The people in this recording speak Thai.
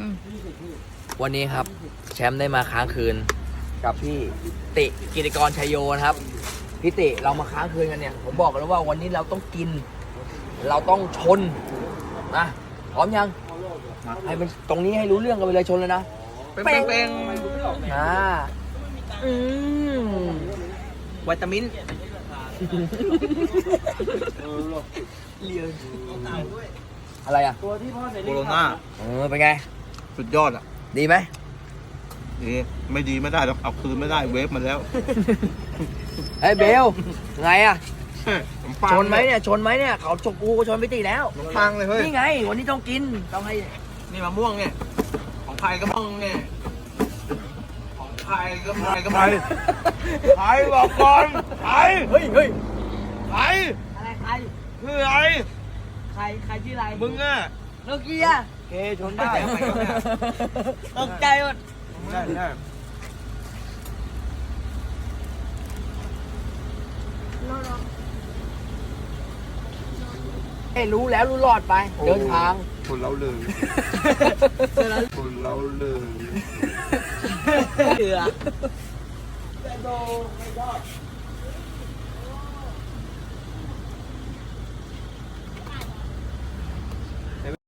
อืม วันนี้ครับ แชมป์ได้มาค้างคืน กับพี่ติกิติกรชัยโยนะครับ พี่ติเรามาค้างคืนกันเนี่ย ผมบอกกันแล้วว่าวันนี้เราต้องกิน เราต้องชนนะพร้อมยังให้มันตรงนี้ให้รู้เรื่องกันไปเลยชนเลยนะเป้งเป้งอ่าอืมวิตามินอะไรอะ โคโรนาเออเป็นไง สุดยอดอะดีไหมดีไม่ดีไม่ได้หรอกเอาคืนไม่ได้เวฟมาแล้วเฮ้ยเบลไงอะขมปังชนไหมเนี่ยชนไหมเนี่ยเขาชกกูก็ชนพี่ติแล้วขนมปังเลยเฮ้ยนี่ไง วันนี้ต้องกินต้องให้นี่มะม่วงเนี่ยของใครก็ม่วงเนี่ยของใครก็ใครก็ใครใครบอกก่อนใครเฮ้ยเฮ้ยใครอะไรใครคือใครใครใครชื่ออะไรมึงอะ โนเกียเคชนได้ตกใจหมดได้ได้เอ้ยรู้แล้วรู้รอดไป เดินทาง คนเราเลยคนเราเลยเสือ